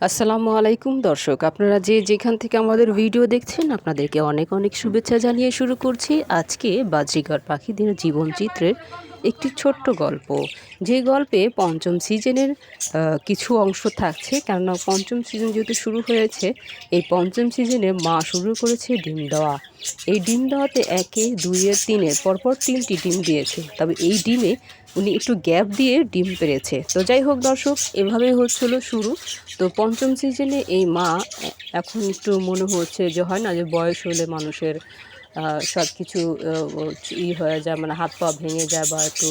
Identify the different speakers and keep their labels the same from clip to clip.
Speaker 1: আসসালামু আলাইকুম, দর্শক। আপনারা যে যেখান থেকে আমাদের ভিডিও দেখছেন, আপনাদেরকে অনেক অনেক শুভেচ্ছা জানিয়ে শুরু করছি আজকে বাজিকার পাখিদের জীবনচিত্রের একটি ছোট্ট গল্প। যে গল্পে পঞ্চম সিজনের কিছু অংশ থাকছে। কেননা পঞ্চম সিজন যেহেতু শুরু হয়েছে, এই পঞ্চম সিজনে মা শুরু করেছে ডিম দেওয়া। এই ডিম দেওয়াতে একে দুইয়ের তিনের পরপর তিনটি ডিম দিয়েছে। তবে এই ডিমে উনি একটু গ্যাপ দিয়ে ডিম পেরেছে। তো যাই হোক দর্শক, এভাবেই হচ্ছিল শুরু। তো পঞ্চম সিজনে এই মা এখন একটু মনে হচ্ছে যে হয় না যে বয়স হলে মানুষের সব কিছু ই হয়ে যায় মানে হাত পা ভেঙে যায় বা একটু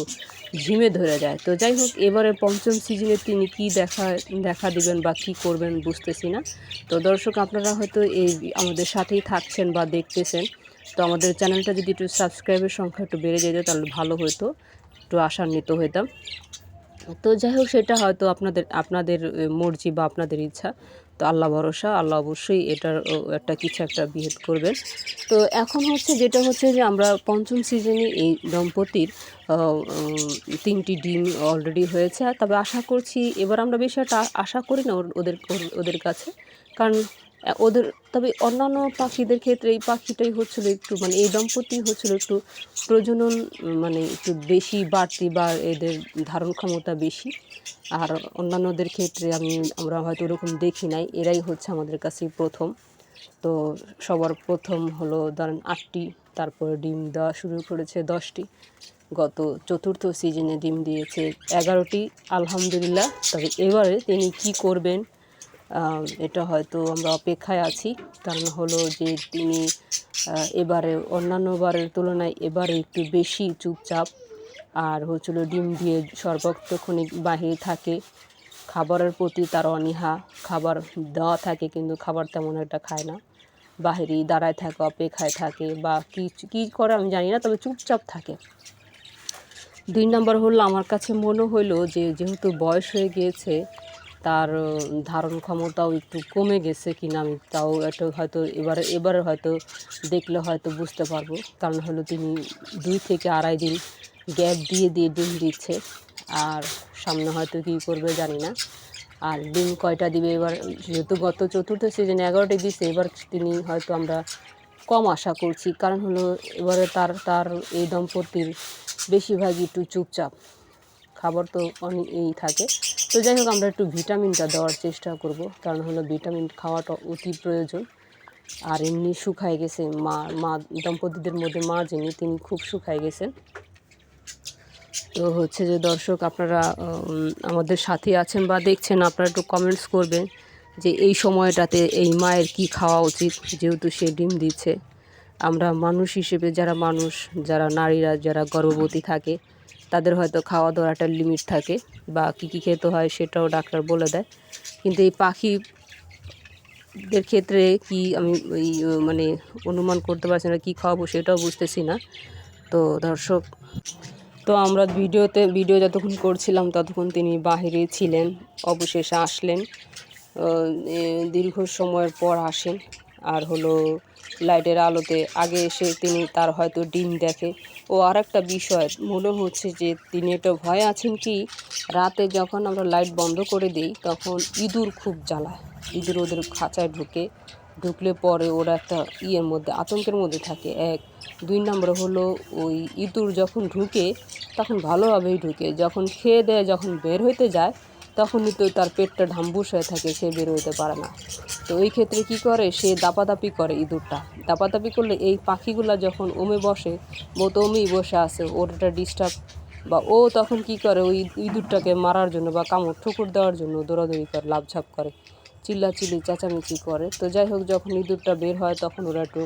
Speaker 1: ঝিমে ধরে যায়। তো যাই হোক, এবারে পঞ্চম সিজনে তিনি কি দেখা দেখা দিবেন বা কি করবেন বুঝতেছি না। তো দর্শক, আপনারা হয়তো এই আমাদের সাথেই থাকছেন বা দেখতেছেন। তো আমাদের চ্যানেলটা যদি একটু সাবস্ক্রাইবের সংখ্যা একটু বেড়ে যেত, তাহলে ভালো হতো একটু আশান্বিত হইতাম। তো যাই হোক সেটা হয়তো আপনাদের আপনাদের মর্জি বা আপনাদের ইচ্ছা। তো আল্লাহ ভরসা, আল্লাহ অবশ্যই এটার একটা কিছু একটা বিহেদ করবেন। তো এখন হচ্ছে যেটা হচ্ছে যে আমরা পঞ্চম সিজনে এই দম্পতির তিনটি ডিম অলরেডি হয়েছে। তবে আশা করছি, এবার আমরা বেশি একটা আশা করি না ওদের ওদের কাছে। কারণ ওদের, তবে অন্যান্য পাখিদের ক্ষেত্রে এই পাখিটাই হচ্ছিল একটু মানে এই দম্পতি হচ্ছিল একটু প্রজনন মানে একটু বেশি বাড়তি বা এদের ধারণ ক্ষমতা বেশি। আর অন্যান্যদের ক্ষেত্রে আমি, আমরা হয়তো ওরকম দেখি নাই, এরাই হচ্ছে আমাদের কাছে প্রথম। তো সবার প্রথম হলো ধরেন আটটি, তারপরে ডিম দেওয়া শুরু করেছে দশটি। গত চতুর্থ সিজনে ডিম দিয়েছে এগারোটি, আলহামদুলিল্লাহ। তবে এবারে তিনি কি করবেন? এটা হয়তো আমরা অপেক্ষায় আছি। কারণ হলো যে তিনি এবারে অন্যান্য বারের তুলনায় এবারে একটু বেশি চুপচাপ। আর হচ্ছিল ডিম দিয়ে সর্বক্ষণিক বাহিরে থাকে। খাবারের প্রতি তার অনীহা, খাবার দেওয়া থাকে কিন্তু খাবার তেমন একটা খায় না। বাহিরেই দাঁড়ায় থাকে, অপেক্ষায় থাকে বা কী কী করে আমি জানি না, তবে চুপচাপ থাকে। দুই নম্বর হলো, আমার কাছে মনে হলো যে যেহেতু বয়স হয়ে গিয়েছে তার ধারণ ক্ষমতাও একটু কমে গেছে কিনা আমি তাও একটু হয়তো এবারে এবারে হয়তো দেখলে হয়তো বুঝতে পারব। কারণ হলো তিনি দুই থেকে আড়াই দিন গ্যাপ দিয়ে দিয়ে ডিম দিচ্ছে। আর সামনে হয়তো কী করবে জানি না। আর ডিম কয়টা দিবে এবার, যেহেতু গত চতুর্থ সিজনে এগারোটি দিচ্ছে এবার তিনি হয়তো আমরা কম আশা করছি। কারণ হলো এবারে তার তার এই দম্পতির বেশিরভাগই একটু চুপচাপ। খাবার তো অনেক এই থাকে। তো যাই হোক, আমরা একটু ভিটামিনটা দেওয়ার চেষ্টা করব। কারণ হলো ভিটামিন খাওয়াটা অতি প্রয়োজন। আর এমনি শুকায় গেছে, মা মা, দম্পতিদের মধ্যে মা যিনি, তিনি খুব শুকায় গেছেন। তো হচ্ছে যে দর্শক, আপনারা আমাদের সাথে আছেন বা দেখছেন, আপনারা একটু কমেন্টস করবেন যে এই সময়টাতে এই মায়ের কি খাওয়া উচিত, যেহেতু সে ডিম দিচ্ছে। আমরা মানুষ হিসেবে যারা মানুষ, যারা নারীরা, যারা গর্ভবতী থাকে তাদের হয়তো খাওয়া দাওয়ার একটা লিমিট থাকে বা কী কী খেতে হয় সেটাও ডাক্তার বলে দেয়। কিন্তু এই পাখি দের ক্ষেত্রে কি আমি মানে অনুমান করতে পারছি না, কী খাওয়াবো সেটাও বুঝতেছি না। তো দর্শক, তো আমরা ভিডিওতে, ভিডিও যতক্ষণ করছিলাম ততক্ষণ তিনি বাহিরে ছিলেন, অবশেষে আসলেন। দীর্ঘ সময়ের পর আসেন। আর হলো লাইটের আলোতে আগে এসে তিনি তার হয়তো ডিম দেখে। ও আর একটা বিষয়, মনে হচ্ছে যে তিনি এটা ভয় আছেন কি, রাতে যখন আমরা লাইট বন্ধ করে দিই, তখন ইঁদুর খুব জ্বালায়। ইঁদুর ওদের খাঁচায় ঢুকে, ঢুকলে পরে ওরা একটা ইয়ের মধ্যে, আতঙ্কের মধ্যে থাকে। এক, দুই নম্বর হলো ওই ইঁদুর যখন ঢুকে, তখন ভালোভাবেই ঢুকে। যখন খেয়ে দেয় যখন বের হইতে যায় তখনই তো তার পেটটা ঢাম্বুস হয়ে থাকে, সে বের হইতে পারে না। তো ওই ক্ষেত্রে কি করে? সে দাপাদাপি করে ইঁদুরটা। দাপাদাপি করলে এই পাখিগুলা যখন ওমে বসে ও তো ওমেই বসে আছে একটা ডিস্টার্ব বা ও তখন কি করে? ওই ইঁদুরটাকে মারার জন্য বা কামড়, ঠুকুর দেওয়ার জন্য দৌড়াদৌড়ি করে লাভঝাপ করে। চিল্লাচিল্লি, চেঁচামেচি করে। তো যাই হোক, যখন ইঁদুরটা বের হয়, তখন ওরা একটু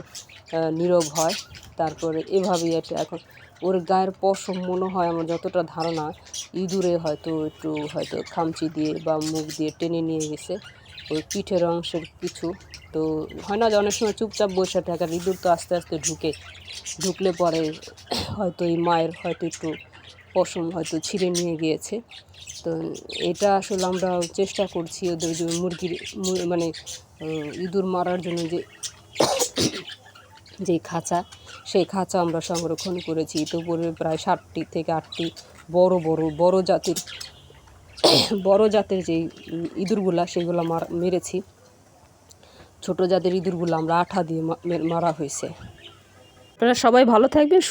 Speaker 1: নীরব হয়। তারপরে এভাবেই একটা এখন ওর গায়ের পশম মনে হয় আমার যতটা ধারণা, ইঁদুরে হয়তো একটু হয়তো খামচি দিয়ে বা মুখ দিয়ে টেনে নিয়ে গেছে। ওই পিঠের অংশের কিছু। তো হয় না যে অনেক সময় চুপচাপ বসে থাকে, আর ইঁদুর তো আস্তে আস্তে ঢুকে। ঢুকলে পরে হয়তো এই মায়ের হয়তো একটু পশম হয়তো ছিঁড়ে নিয়ে গিয়েছে। তো এটা আসলে আমরা চেষ্টা করছি ওদের যে মুরগির মানে ইঁদুর মারার জন্য যে যে খাঁচা সেই খাঁচা আমরা সংরক্ষণ করেছি। তো পূর্বে প্রায় ষাটটি থেকে আটটি বড় বড় বড় জাতির বড় জাতের উম, ইঁদুরগুলা সেগুলো মার মেরেছি। ছোট জাতের ইঁদুরগুলো আমরা আঠা দিয়ে মারা হয়েছে। আপনারা সবাই ভালো থাকবেন